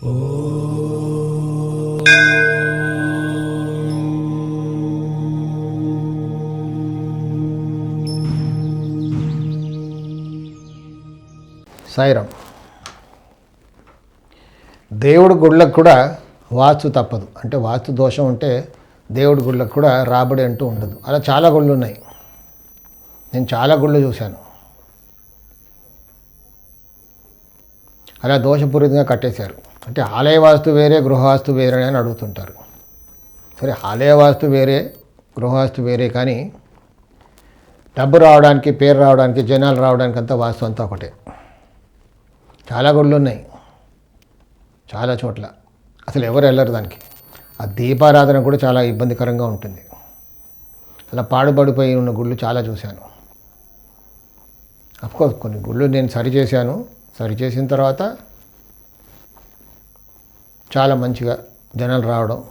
సాయిరామ్ దేవుడి గుళ్ళకు కూడా వాస్తు తప్పదు. అంటే వాస్తు దోషం ఉంటే దేవుడి గుళ్ళకు కూడా రాబడి అంటూ ఉండదు. అలా చాలా గుళ్ళు ఉన్నాయి. నేను చాలా గుళ్ళు చూశాను. అలా దోషపూరితంగా కట్టేశారు. అంటే ఆలయ వాస్తు వేరే గృహవాస్తు వేరే అని అడుగుతుంటారు. సరే ఆలయ వాస్తు వేరే గృహవాస్తు వేరే కానీ డబ్బు రావడానికి పేరు రావడానికి జనాలు రావడానికి అంతా వాస్తు అంతా ఒకటే. చాలా గుళ్ళు ఉన్నాయి. చాలా చోట్ల. అసలు ఎవరు వెళ్ళరు దానికి. ఆ దీపారాధన కూడా చాలా ఇబ్బందికరంగా ఉంటుంది. అలా పాడుపడిపోయి ఉన్న గుళ్ళు చాలా చూశాను. అఫ్కోర్స్ కొన్ని గుళ్ళు నేను సరి చేశాను తర్వాత చాలా మంచిగా జనాలు రావడం.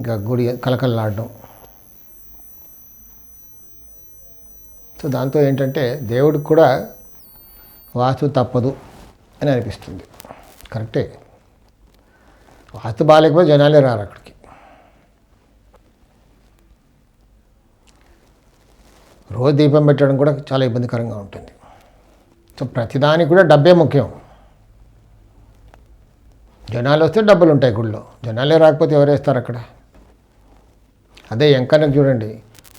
ఇంకా గుడి కలకలలాడడం సో దాంతో ఏంటంటే దేవుడికి కూడా వాస్తు తప్పదు అని అనిపిస్తుంది. కరెక్టే. వాస్తు బాగాలేకపోతే జనాలే రారు అక్కడికి. రోజు దీపం పెట్టడం కూడా చాలా ఇబ్బందికరంగా ఉంటుంది. సో ప్రతిదానికి కూడా డబ్బే ముఖ్యం. జనాలు వస్తే డబ్బులు ఉంటాయి గుళ్ళో. జనాలే రాకపోతే ఎవరు వేస్తారు అక్కడ? అదే ఎంకనకు చూడండి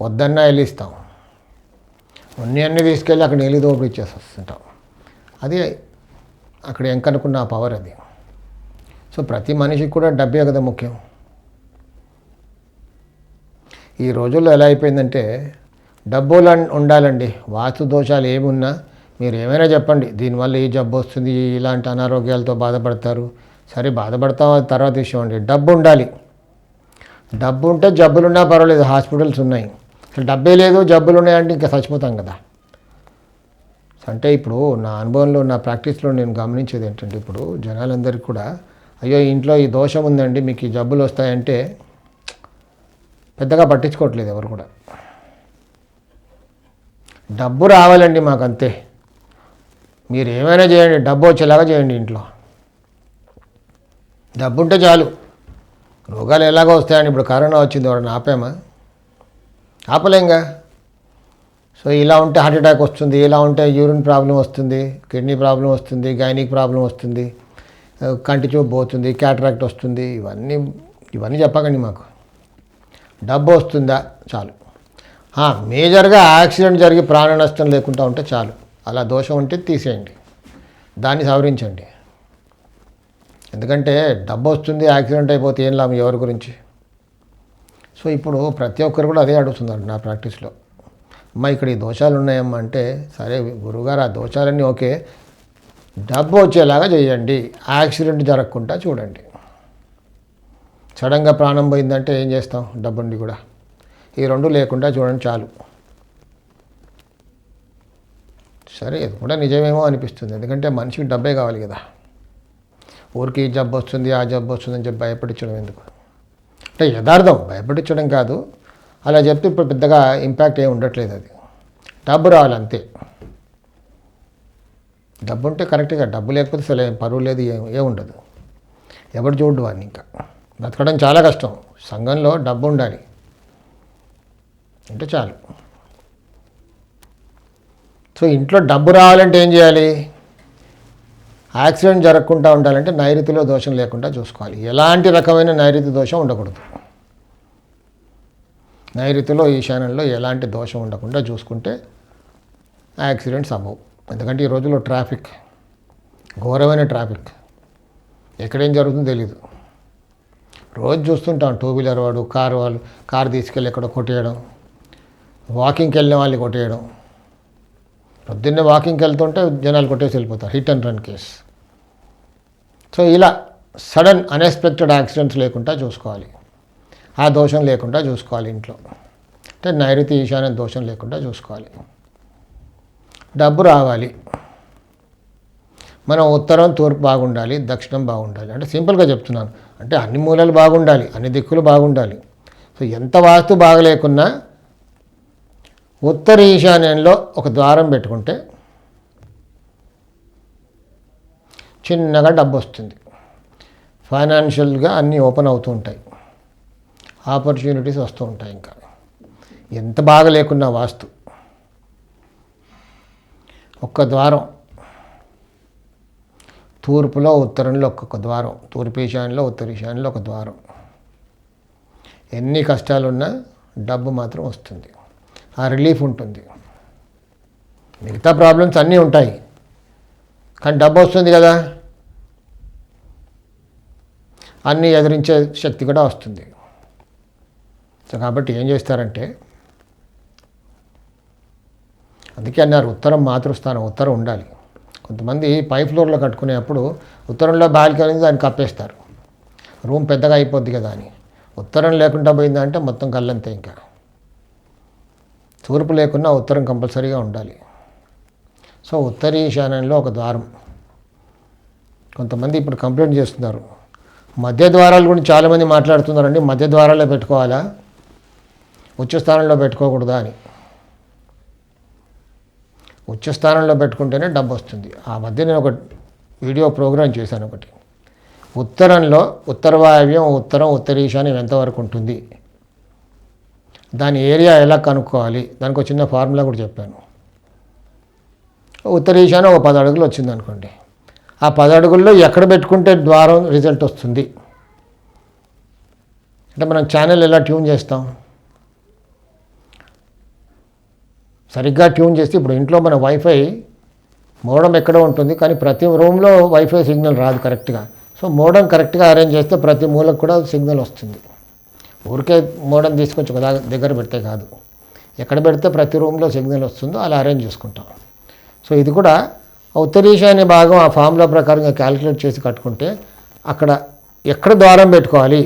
వద్దన్నా వెళ్ళిస్తాం ఉన్ని అన్నీ తీసుకెళ్ళి అక్కడ నీళ్ళు దోపిడి ఇచ్చేసి వస్తుంటాం అది అక్కడ ఎంకనుకున్న ఆ పవర్ అది. సో ప్రతి మనిషికి కూడా డబ్బే కదా ముఖ్యం. ఈ రోజుల్లో ఎలా అయిపోయిందంటే డబ్బులు ఉండాలండి. వాస్తు దోషాలు ఏమున్నా మీరు ఏమైనా చెప్పండి. దీనివల్ల ఈ జబ్బు వస్తుంది ఇలాంటి అనారోగ్యాలతో బాధపడతారు సరే బాధపడతాం అది తర్వాత విషయం అండి. డబ్బు ఉండాలి. డబ్బు ఉంటే జబ్బులున్నా పర్వాలేదు హాస్పిటల్స్ ఉన్నాయి. అసలు డబ్బే లేదు జబ్బులు ఉన్నాయంటే ఇంకా చచ్చిపోతాం కదా. అంటే ఇప్పుడు నా అనుభవంలో నా ప్రాక్టీస్లో నేను గమనించేది ఏంటంటే ఇప్పుడు జనాలందరికీ కూడా అయ్యో ఇంట్లో ఈ దోషం ఉందండి మీకు ఈ జబ్బులు వస్తాయంటే పెద్దగా పట్టించుకోవట్లేదు ఎవరు కూడా. డబ్బు రావాలండి మాకు అంతే మీరు ఏమైనా చేయండి డబ్బు వచ్చేలాగా చేయండి ఇంట్లో. డబ్బు ఉంటే చాలు. రోగాలు ఎలాగో వస్తాయండి ఇప్పుడు కరోనా వచ్చింది వాడిని ఆపామా? ఆపలేంగా? సో ఇలా ఉంటే హార్ట్ అటాక్ వస్తుంది ఇలా ఉంటే యూరిన్ ప్రాబ్లం వస్తుంది కిడ్నీ ప్రాబ్లం వస్తుంది గైనిక్ ప్రాబ్లం వస్తుంది కంటి చూపు పోతుంది క్యాటరాక్ట్ వస్తుంది ఇవన్నీ ఇవన్నీ చెప్పకండి మాకు. డబ్బు వస్తుందా? చాలు. మేజర్గా యాక్సిడెంట్ జరిగి ప్రాణ నష్టం లేకుండా ఉంటే చాలు. అలా దోషం ఉంటే తీసేయండి. దాన్ని సవరించండి. ఎందుకంటే డబ్బు వస్తుంది యాక్సిడెంట్ అయిపోతే ఏం లాభం ఎవరి గురించి? సో ఇప్పుడు ప్రతి ఒక్కరు కూడా అదే అడుగుతున్నారు నా ప్రాక్టీస్లో. అమ్మ ఇక్కడ ఈ దోషాలు ఉన్నాయమ్మా అంటే సరే గురువుగారు ఆ దోషాలన్నీ ఓకే. డబ్బు వచ్చేలాగా చేయండి. యాక్సిడెంట్ జరగకుండా చూడండి. సడన్గా ప్రాణం పోయిందంటే ఏం చేస్తాం? డబ్బుండి కూడా. ఈ రెండు లేకుండా చూడండి చాలు. సరే ఇది కూడా నిజమేమో అనిపిస్తుంది. ఎందుకంటే మనిషికి డబ్బే కావాలి కదా. ఊరికి ఈ జబ్బు వస్తుంది ఆ జబ్బు వస్తుందని చెప్పి భయపడించడం ఎందుకు? అంటే యథార్థం భయపడించడం కాదు. అలా చెప్తే ఇప్పుడు పెద్దగా ఇంపాక్ట్ ఏమి ఉండట్లేదు అది. డబ్బు రావాలి అంతే. డబ్బు ఉంటే కరెక్ట్గా డబ్బు లేకపోతే అసలు ఏం పరువు లేదు ఏం ఏముండదు ఎవరు చూడు వాడిని ఇంకా. బ్రతకడం చాలా కష్టం. సంఘంలో డబ్బు ఉండాలి. అంటే చాలు. సో ఇంట్లో డబ్బు రావాలంటే ఏం చేయాలి? యాక్సిడెంట్ జరగకుండా ఉండాలంటే నైరుతిలో దోషం లేకుండా చూసుకోవాలి. ఎలాంటి రకమైన నైరుతి దోషం ఉండకూడదు. నైరుతిలో ఈశాన్యంలో ఎలాంటి దోషం ఉండకుండా చూసుకుంటే యాక్సిడెంట్స్ అవ్వవు. ఎందుకంటే ఈ రోజుల్లో ట్రాఫిక్ ఘోరమైన ట్రాఫిక్. ఎక్కడేం జరుగుతుందో తెలీదు. రోజు చూస్తుంటాం టూ వీలర్ వాడు కారు వాళ్ళు కారు తీసుకెళ్ళి ఎక్కడ కొట్టేయడం వాకింగ్కి వెళ్ళిన వాళ్ళు కొట్టేయడం. పొద్దున్నే వాకింగ్కి వెళ్తుంటే జనాలు కొట్టేసి వెళ్ళిపోతారు. Hit and run case. So ఇలా సడన్ అన్ఎక్స్పెక్టెడ్ యాక్సిడెంట్స్ లేకుండా చూసుకోవాలి. ఆ దోషం లేకుండా చూసుకోవాలి ఇంట్లో. అంటే నైరుతి ఈశాన్య దోషం లేకుండా చూసుకోవాలి. డబ్బు రావాలి. మనం ఉత్తరం తూర్పు బాగుండాలి దక్షిణం బాగుండాలి. అంటే సింపుల్గా చెప్తున్నాను. అంటే అన్ని మూలలు బాగుండాలి అన్ని దిక్కులు బాగుండాలి. సో ఎంత వాస్తు బాగలేకున్నా ఉత్తర ఈశాన్యంలో ఒక ద్వారం పెట్టుకుంటే చిన్నగా డబ్బు వస్తుంది. ఫైనాన్షియల్గా అన్నీ ఓపెన్ అవుతూ ఉంటాయి. ఆపర్చునిటీస్ వస్తూ ఉంటాయి ఇంకా. ఎంత బాగా లేకున్నా వాస్తు. ఒక్క ద్వారం. తూర్పులో ఉత్తరంలో ఒక్కొక్క ద్వారం. తూర్పు ఈశాన్యంలో ఉత్తర ఈశాన్యంలో ఒక ద్వారం. ఎన్ని కష్టాలున్నా డబ్బు మాత్రం వస్తుంది. ఆ రిలీఫ్ ఉంటుంది. మిగతా ప్రాబ్లమ్స్ అన్నీ ఉంటాయి. కానీ డబ్బు వస్తుంది కదా. అన్నీ ఎదిరించే శక్తి కూడా వస్తుంది. సో కాబట్టి ఏం చేస్తారంటే అందుకే అన్నారు ఉత్తరం మాతృస్థానం ఉత్తరం ఉండాలి. కొంతమంది పై ఫ్లోర్లో కట్టుకునేప్పుడు ఉత్తరంలో బాల్కనీ దాన్ని కప్పేస్తారు. రూమ్ పెద్దగా అయిపోద్ది కదా అని. ఉత్తరం లేకుండా పోయిందంటే మొత్తం కళ్ళంతే ఇంకా. తూర్పు లేకున్నా ఉత్తరం కంపల్సరీగా ఉండాలి. సో ఉత్తర ఈశాన్యంలో ఒక ద్వారం. కొంతమంది ఇప్పుడు కంప్లైంట్ చేస్తున్నారు. మధ్య ద్వారాలు గురించి చాలామంది మాట్లాడుతున్నారండి మధ్య ద్వారాల్లో పెట్టుకోవాలా ఉచ్చస్థానంలో పెట్టుకోకూడదా అని. ఉచ్చస్థానంలో పెట్టుకుంటేనే డబ్బు వస్తుంది. ఆ మధ్య నేను ఒక వీడియో ప్రోగ్రాం చేశాను ఒకటి. ఉత్తరంలో ఉత్తర వాయవ్యం ఉత్తరం ఉత్తర ఈశాన్యం ఎంతవరకు ఉంటుంది? దాని ఏరియా ఎలా కనుక్కోవాలి? దానికి ఒక చిన్న ఫార్ములా కూడా చెప్పాను. ఉత్తర ఈశాన్యం ఒక పది అడుగులు వచ్చింది అనుకోండి ఆ పదడుగుల్లో అడుగుల్లో ఎక్కడ పెట్టుకుంటే ద్వారం రిజల్ట్ వస్తుంది? అంటే మనం ఛానల్ ఎలా ట్యూన్ చేస్తాం? సరిగ్గా ట్యూన్ చేస్తే ఇప్పుడు ఇంట్లో మన వైఫై మోడం ఎక్కడ ఉంటుంది కానీ ప్రతి రూమ్లో వైఫై సిగ్నల్ రాదు కరెక్ట్గా. సో మోడం కరెక్ట్గా అరేంజ్ చేస్తే ప్రతి మూలకు కూడా సిగ్నల్ వస్తుంది. ఊరికే మోడం తీసుకొచ్చి ఒక దగ్గర పెడితే కాదు. ఎక్కడ పెడితే ప్రతి రూమ్లో సిగ్నల్ వస్తుందో అలా అరేంజ్ చేసుకుంటాం. సో ఇది కూడా ఉత్తరీశాన్య భాగం ఆ ఫార్ములా ప్రకారంగా క్యాలిక్యులేట్ చేసి కట్టుకుంటే అక్కడ ఎక్కడ ద్వారం పెట్టుకోవాలి?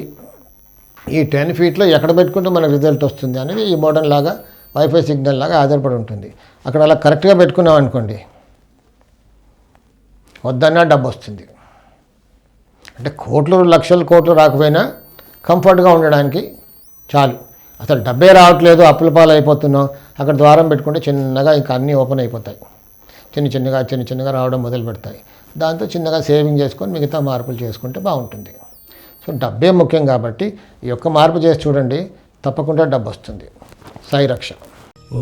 ఈ టెన్ ఫీట్లో ఎక్కడ పెట్టుకుంటే మనకు రిజల్ట్ వస్తుంది అనేది ఈ మోడల్ లాగా వైఫై సిగ్నల్ లాగా ఆధారపడి ఉంటుంది. అక్కడ అలా కరెక్ట్గా పెట్టుకున్నాం అనుకోండి వద్దన్నా డబ్బు వస్తుంది. అంటే కోట్లు లక్షలు కోట్లు రాకపోయినా కంఫర్ట్గా ఉండడానికి చాలు. అసలు డబ్బే రావట్లేదు అప్పుల పాలు అయిపోతున్నాం అక్కడ ద్వారం పెట్టుకుంటే చిన్నగా ఇంకా అన్నీ ఓపెన్ అయిపోతాయి. చిన్న చిన్నగా చిన్న చిన్నగా రావడం మొదలు పెడతాయి. దాంతో చిన్నగా సేవింగ్ చేసుకొని మిగతా మార్పులు చేసుకుంటే బాగుంటుంది. సో డబ్బే ముఖ్యం కాబట్టి ఈ యొక్క మార్పు చేసి చూడండి తప్పకుండా డబ్బు వస్తుంది సాయి రక్ష. ఓ